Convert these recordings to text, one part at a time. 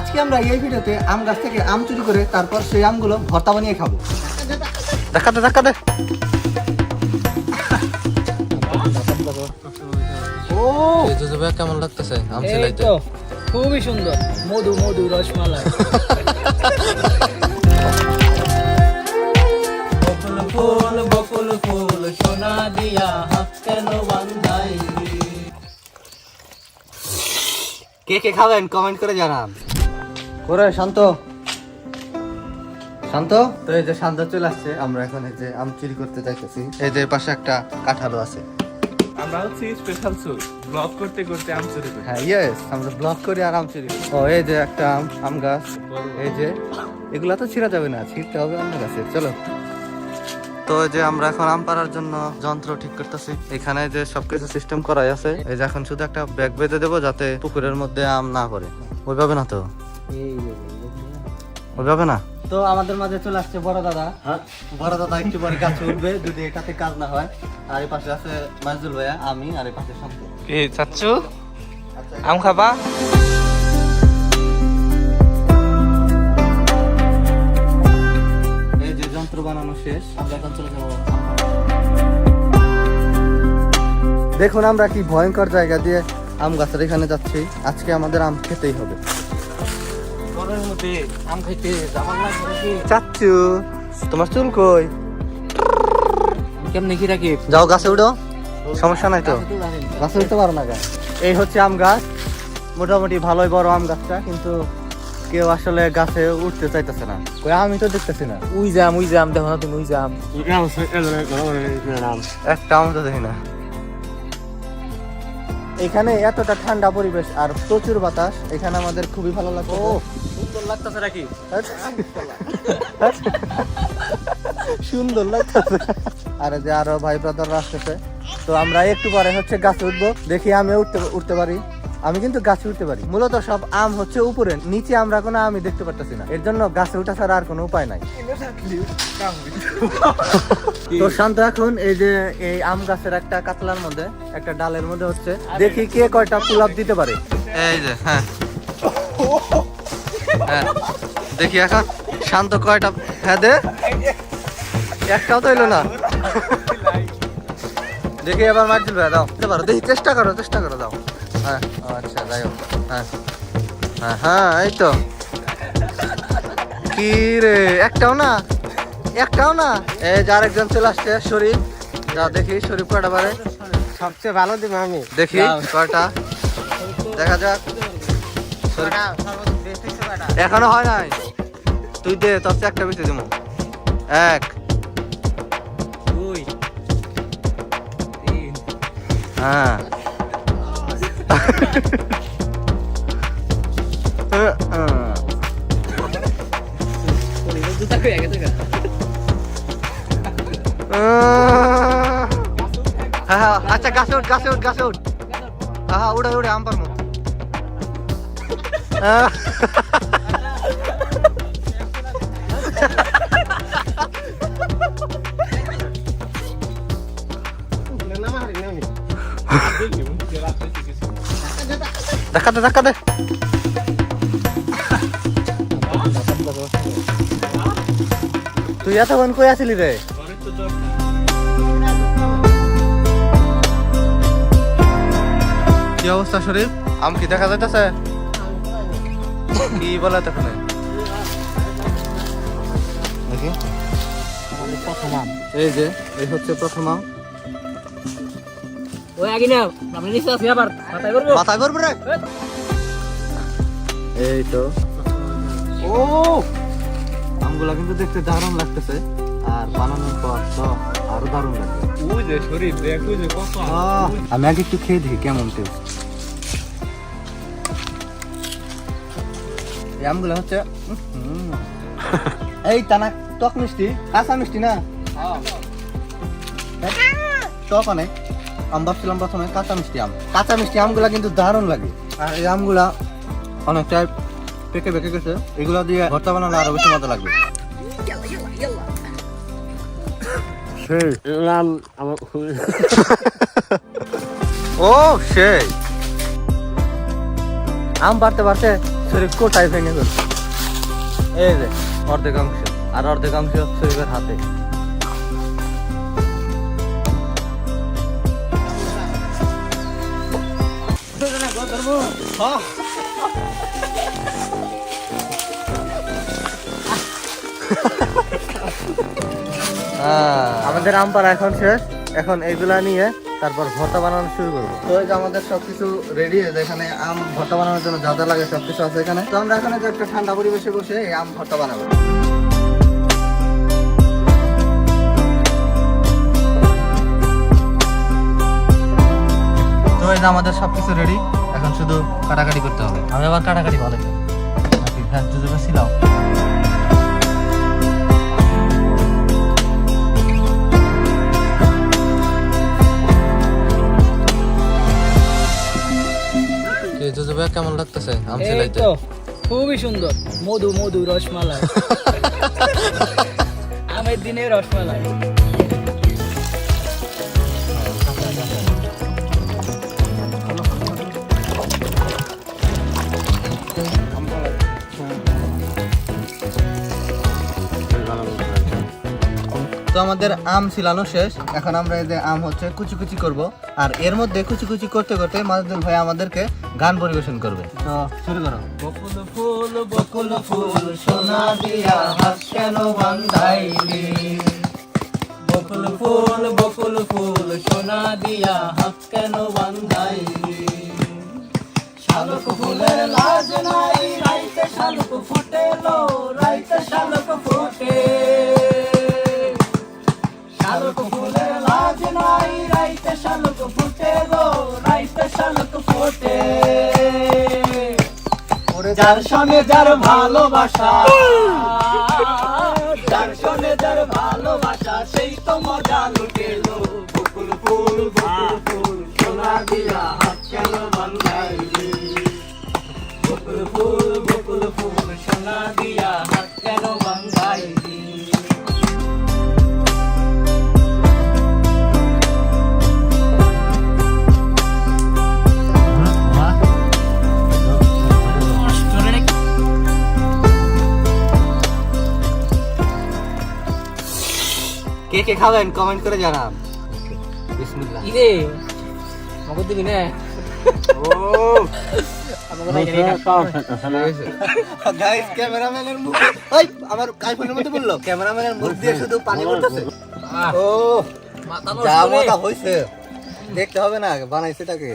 আজকে আমরা এই ভিডিওতে আম গাছ থেকে আম চুরি করে তারপর সেই আমগুলো ভর্তা বানিয়ে খাব। দেখা দে দেখা দে। ও! এই যে ভাই কেমন লাগতেছে? আম সিলাইতে খুবই সুন্দর। মধু মধু রসমালাই। বকুল ফুল বকুল ফুল সোনা দিয়া হাত কেন বান্ধাই কে কে খাবেন কমেন্ট করে জানান। করে শান্ত। শান্ত? তো এই যে শান্ত চলে আসছে আমরা এখন এই যে আম চুরি করতে যাইতেছি। এই যে পাশে একটা কাঁঠালও আছে। আমরা হচ্ছে স্পেশাল সুট ব্লগ করতে করতে আম চুরি করি। হ্যাঁ ইয়েস আমরা ব্লক করি আর আম চুরি করি। ও এই যে একটা আম আম গাছ। এই যে এগুলা তো ছিঁড়া যাবে না ছিঁড়তে হবে অন্য গাছের চলো। তো এই যে আমরা এখন আম পাড়ার জন্য যন্ত্র ঠিক করতেছি। এখানে যে সবকিছু সিস্টেম করাই আছে। এই যে এখন শুধু একটা ব্যাগ বেঁধে দেবো যাতে পুকুরের মধ্যে আম না পড়ে। ওইভাবে না তো? ওইভাবে না? তো আমাদের মাঝে চলে আসছে বড় দাদা। হ্যাঁ? বড় দাদা একটু পরে গাছে উঠবে যদি এটাতে কাজ না হয়। আর এই পাশে আছে মাজদুল ভাইয়া আমি আর এই পাশে শান্ত এ চাচ্ছু আম খাবা? এই যে যন্ত্র বানানো শেষ আমরা এখন চলে যাব। দেখুন আমরা কি ভয়ঙ্কর জায়গা দিয়ে আম গাছের এখানে যাচ্ছি। আজকে আমাদের আম খেতেই হবে। ঘরের মধ্যে আম খাইতে যাবার লাগবে নাকি? চাচ্ছু তোমার চুল কই? কেমনে কি রাখি? যাও গাছে উঠো সমস্যা নাই তো। গাছে উঠতে পারো না কেন এই হচ্ছে আম গাছ। মোটামুটি ভালোই বড় আম গাছটা কিন্তু কেউ আসলে গাছে উঠতে চাইতেছে না। কই আমি তো দেখতেছি না। উই যাম উই যাম দেখো না তুমি উই যাম একটা আম তো দেখি না। এখানে এতটা ঠান্ডা পরিবেশ আর প্রচুর বাতাস এখানে আমাদের খুবই ভালো লাগছে। সুন্দর লাগতেছে নাকি? সুন্দর লাগতেছে। আর যে আরও ভাই ব্রাদাররা আসতেছে। তো আমরা একটু পরে হচ্ছে গাছে উঠবো দেখি আমি উঠতে উঠতে পারি। আমি কিন্তু গাছে উঠতে পারি। মূলত সব আম হচ্ছে উপরে নিচে আমরা কোনো আমি দেখতে পারতেছি না। এর জন্য গাছে উঠা ছাড়া আর কোনো উপায় নাই। তো শান্ত এখন এই যে এই আম গাছের একটা কাতলার মধ্যে একটা ডালের মধ্যে হচ্ছে দেখি কে কয়টা পুলাপ দিতে পারে। এই যে হ্যাঁ। হ্যাঁ দেখি এখন শান্ত কয়টা হ্যাঁ দে। একটাও তো এলো না। দেখি এবার মারছিল দাও। দিতে পারো দেখি চেষ্টা করো চেষ্টা করো দাও। হ্যাঁ আচ্ছা যাই হোক হ্যাঁ হ্যাঁ হ্যাঁ এই তো। কি রে একটাও না একটাও না। এই যে আরেকজন চলে আসছে শরীফ। যা দেখি শরীফ কয়টা পারে সবচেয়ে ভালো দিবে আমি। দেখি কয়টা? দেখা যাক। শরীফ এখনও হয় নাই। তুই দে তোর একটা বেশি দিব। এক। দুই তিন। হ্যাঁ। জুতা কই আগে থেকে হ্যাঁ হ্যাঁ আচ্ছা গাছে উঠ গাছে উঠ গাছে উঠ হ্যাঁ হ্যাঁ উড়ে উড়ে আম পারমো দেখা দে দেখা দে তুই এতক্ষণ কই আছিলি রে? কি অবস্থা শরীফ? আম কি দেখা যাইতেছে? কি বলে তখন এই যে এই হচ্ছে প্রথম আম। ওই আগে না আমি নিচে আছি আবার মাথায় করব মাথায় করব রে। এই তো। ও আমগুলা কিন্তু দেখতে দারুণ লাগতেছে আর বানানোর পর তো আরও দারুণ লাগবে। ওই যে শরীর দেখ ওই যে কত আমি। আগে একটু খেয়ে দেখি কেমন টেস্ট। এই আমগুলো হচ্ছে এই টানা টক মিষ্টি কাঁচা মিষ্টি না? হ্যাঁ, টক অনেক আম ভাবছিলাম প্রথমে কাঁচা মিষ্টি আম। কাঁচা মিষ্টি আমগুলা কিন্তু দারুণ লাগে। আর এই আমগুলা অনেকটা পেকে পেকে গেছে। এগুলো দিয়ে ভর্তা বানানো আরও বেশি মজা লাগবে। ও সেই। আম পারতে পারতে শরীফ কোটাই ভেঙে গেল? এই যে অর্ধেক অংশ আর অর্ধেক অংশ শরীফের হাতে আমাদের আম পাড়া এখন শেষ। এখন এইগুলা নিয়ে তারপর ভর্তা বানানো শুরু করব। তো আমাদের সবকিছু রেডি হয়েছে এখানে আম ভর্তা বানানোর জন্য যা লাগে সবকিছু আছে এখানে। তো আমরা এখানে যে একটা ঠান্ডা পরিবেশে বসে এই আম ভর্তা বানাবো। আমাদের সবকিছু রেডি এখন শুধু কাটাকাটি করতে হবে। আমি আবার কাটাকাটি ভালো নাকি হ্যাঁ যদি ছিলাম কে কেমন লাগতেছে? আম সিলাইতে? তো খুবই সুন্দর। মধু মধু রসমালাই। আমের দিনে রসমালাই। তো আমাদের আম ছিলানো শেষ। এখন আমরা এই যে আম হচ্ছে কুচি কুচি করব। আর এর মধ্যে কুচি কুচি করতে করতে মাদুল ভাই আমাদেরকে গান পরিবেশন করবে। তো শুরু করো। বকুল ফুল বকুল ফুল সোনা দিয়া হাত কেন বান্ধাইলি? বকুল ফুল বকুল ফুল সোনা দিয়া হাত কেন বান্ধাইলি? শালক ফুলের লাজ নাই, রাইতে শালক ফুটে লো রাইতে শালক শালক ফুলের লাজ নাই রাইতে শালুক ফুটে রাইতে শালক ফুটে। যার সঙ্গে যার ভালোবাসা যার সঙ্গে যার ভালোবাসা সেই তো মজা লুটেলো কে খাবেন? কমেন্ট করে জানান। বিসমিল্লাহ। ইরে মগজ দিবি না। গাইস ক্যামেরাম্যানের মুখ ওই আমার আইফোনের মধ্যে বলল ক্যামেরাম্যানের মুখ দিয়ে শুধু পানি পড়তেছে। ও যা মজা হইছে। দেখতে হবে না বানাইছে তাকে।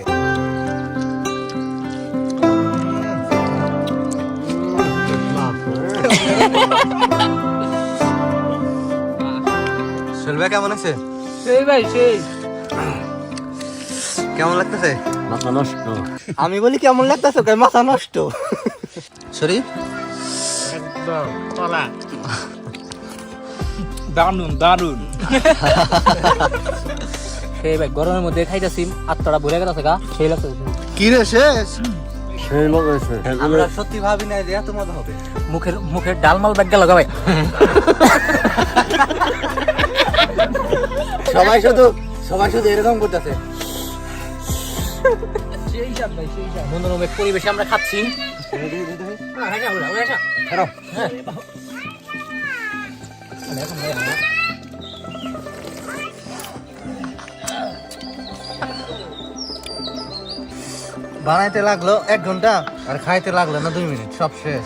কেমন আছে? সেই ভাই সেই। কেমন লাগতেছে? মাথা নষ্ট। আমি বলি কেমন লাগতেছে কই মাথা নষ্ট। সরি? দারুণ দারুণ সেই ভাই গরমের মধ্যে খাইতাছি আত্মাটা ভরে গেছে গা সেই লাগতেছে। কি রে শেষ? আমরা সত্যি ভাবি না যে এত মজা হবে। মুখের মুখের ডালমাল ব্যাগ গেল ভাই। সবাই শুধু সবাই শুধু এরকম করতেছে। সেই সাথ ভাই সেই সাথ মনোরমের পরিবেশে আমরা খাচ্ছি। বানাইতে লাগল এক ঘণ্টা আর খাইতে লাগল না দুই মিনিট সব শেষ।